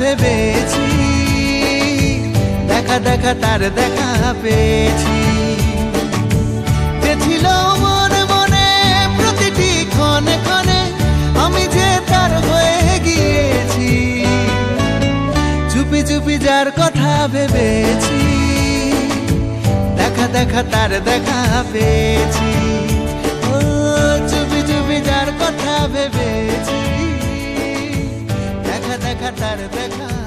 ভেবেছি। দেখা দেখা, তার দেখা পেয়েছি। ছিল মনে মনে প্রতিটি ক্ষণে ক্ষণে আমি যে তার হয়ে গিয়েছি। চুপি চুপি যার কথা ভেবেছি, দেখা দেখা, তার দেখা পেয়েছি। দেখা তার দেখা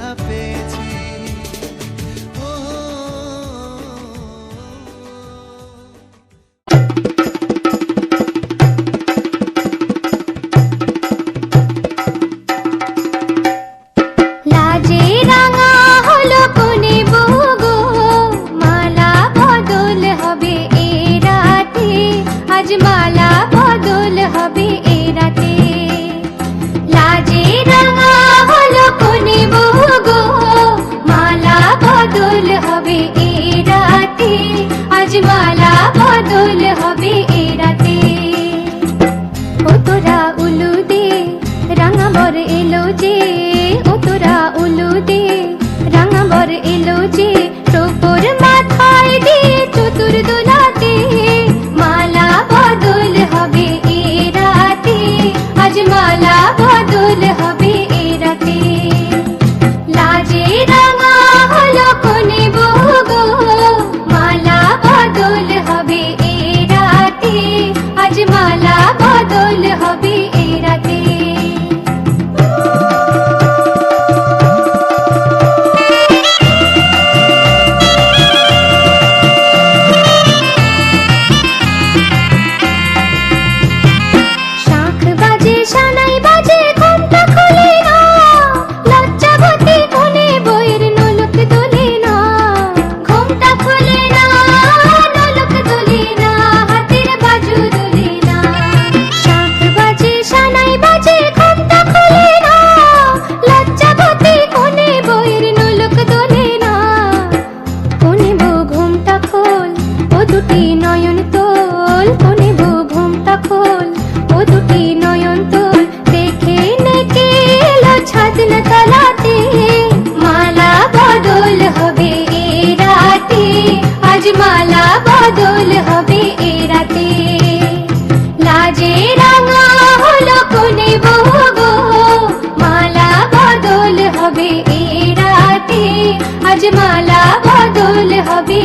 আজ মালা বদল হবে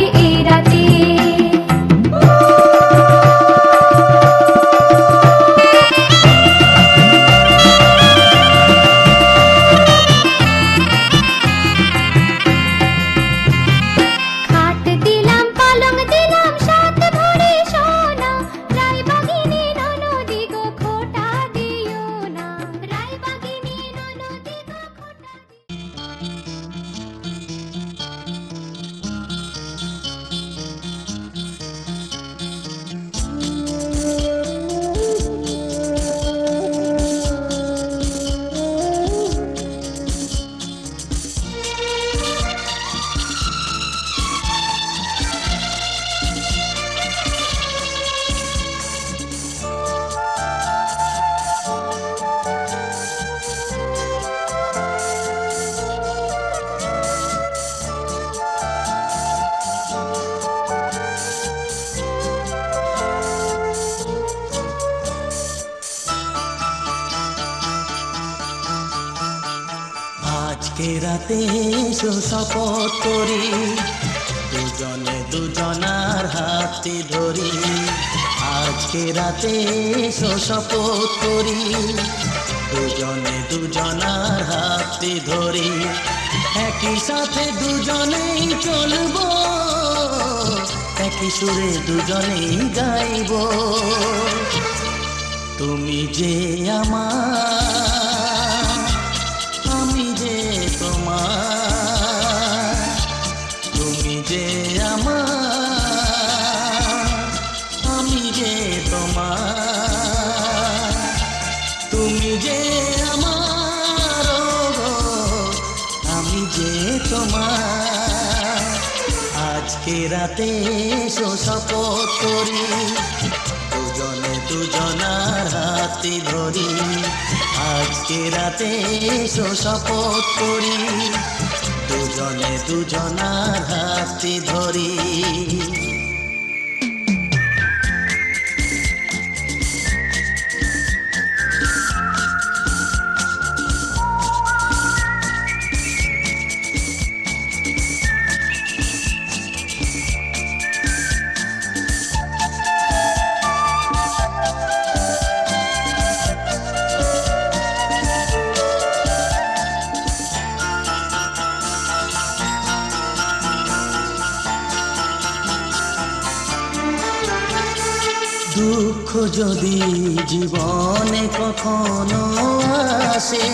রাতে এসো শপথ করি। দুজনে দুজনার হাতটি ধরি। আজকে রাতে এসো শপথ করি। দুজনে দুজনার হাতে ধরি। একই সাথে দুজনেই চলব। একই সুরে দুজনেই গাইব। তুমি যে আমার রাতে এসো শপথ করি। দুজনে দুজনার হাতে ধরি। আজকে রাতে এসো শপথ করি। দুজনে দুজনার হাতে ধরি। দুঃখ যদি জীবনে কখনো আসে,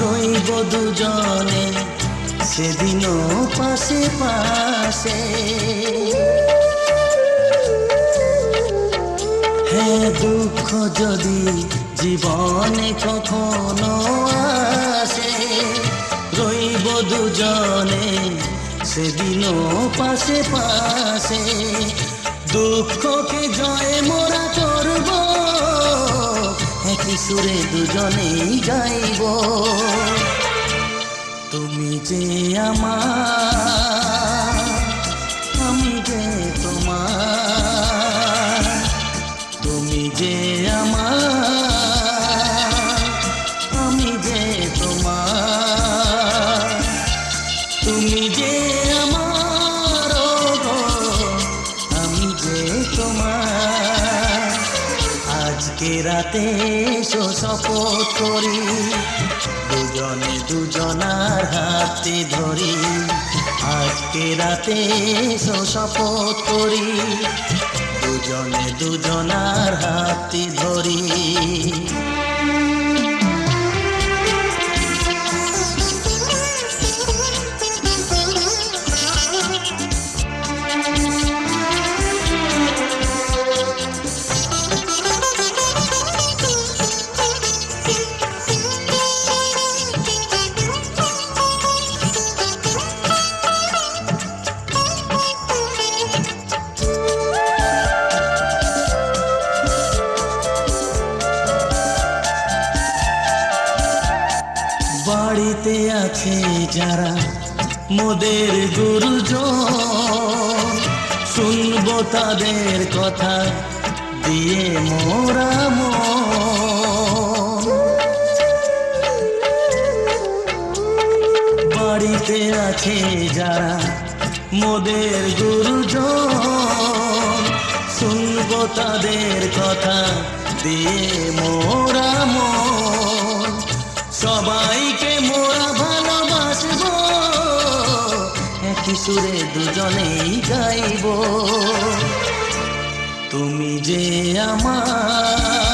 রইব দুজনে সেদিনও পাশে পাশে। হ্যাঁ দুঃখ যদি জীবনে কখনো আসে, রইব দুজনে সেদিনও পাশে পাশে। দুঃখকে জয় মোরা করব একই সুরে দুজনেই গাইব। তুমি যে আমার শপথ করি। দুজনে দুজনার হাতে ধরি। আজকে রাতে শপথ করি। দুজনে দুজনার হাতে ধরি। বাড়িতে আছে যারা মোদের গুরুজন। শুনব তাদের কথা, দিয়ে মোরা বাড়িতে আছে যারা মোদের গুরুজন। শুনব তাদের কথা, দিয়ে মোরা সবাইকে মোরা ভালোবাসব। একই সুরে দুজনেই গাইব। তুমি যে আমার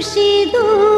একটু সিঁদুরে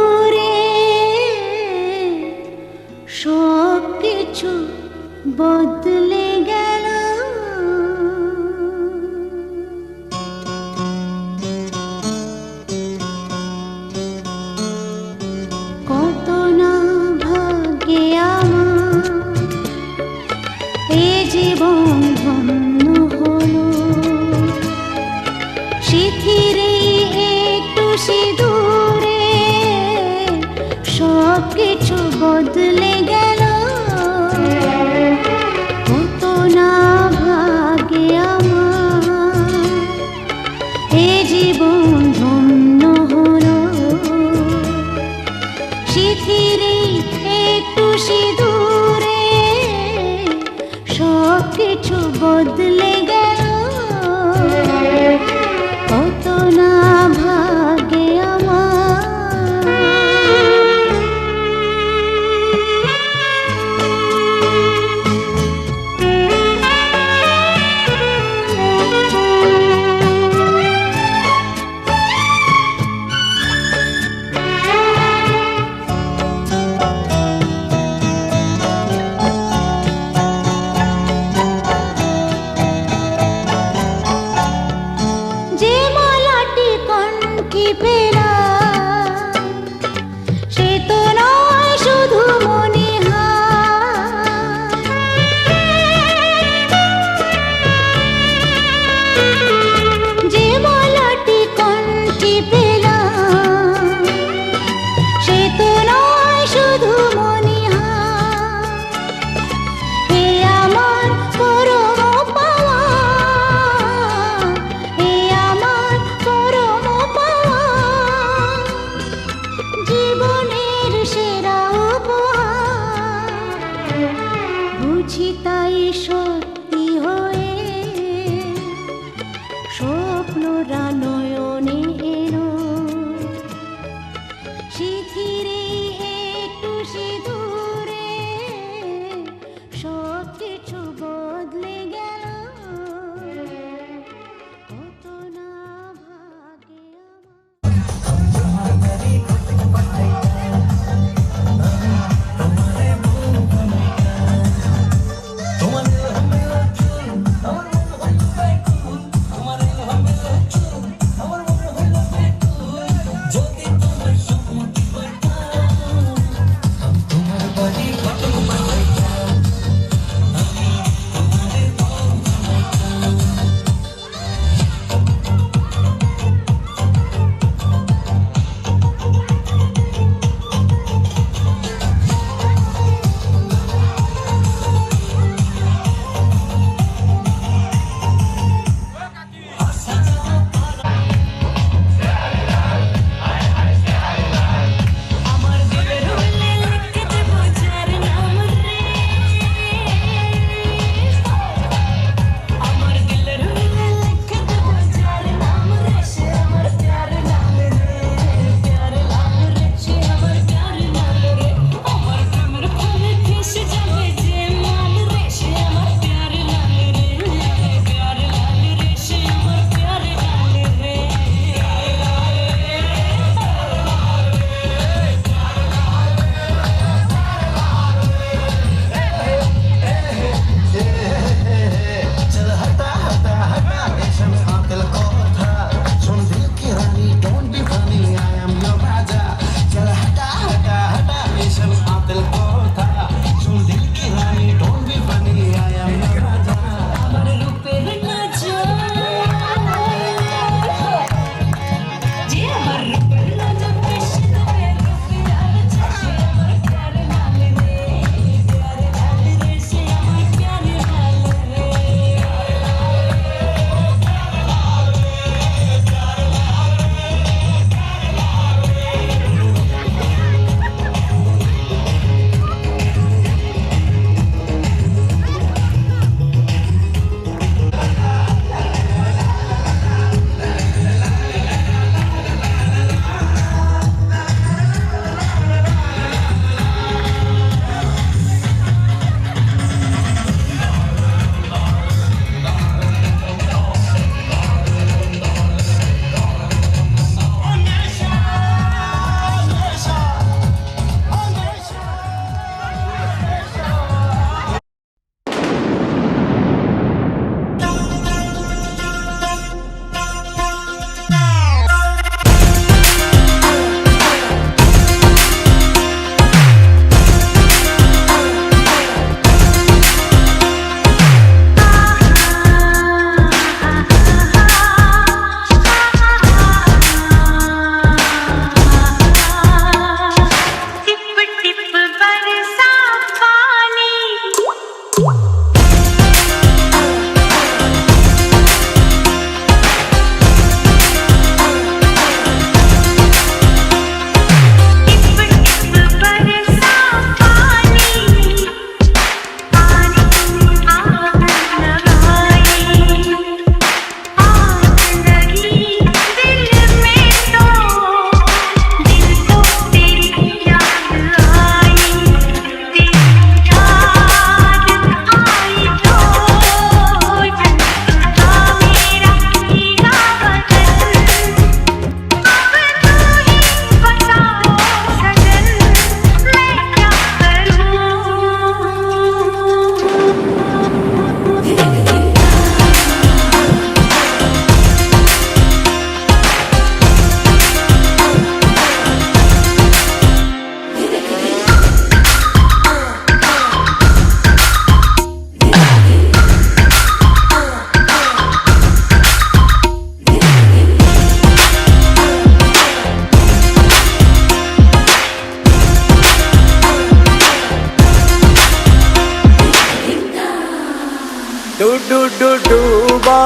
সব কিছু বদলে গেল। डू डू डूबा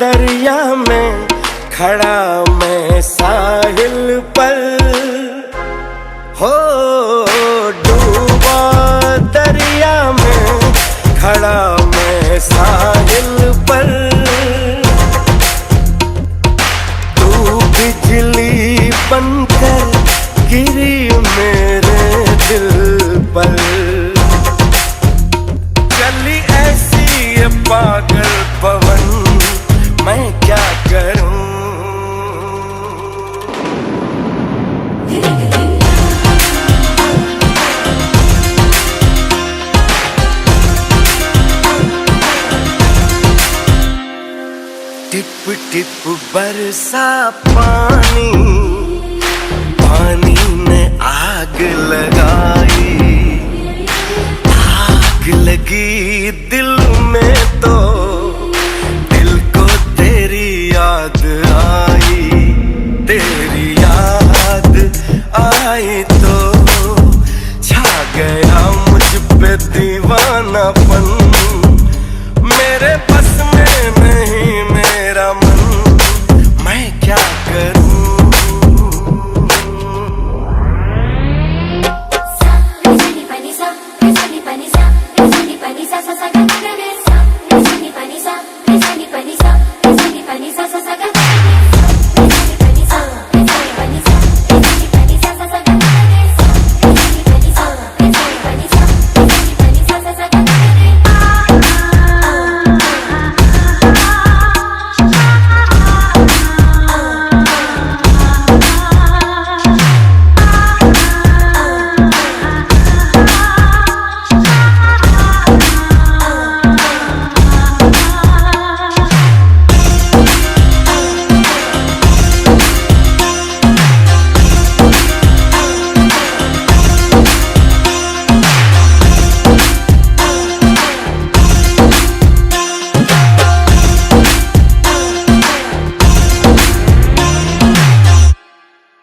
दरिया में खड़ा मैं साहिल पर। पागल पवन मैं क्या करूँ? टिप टिप बरसा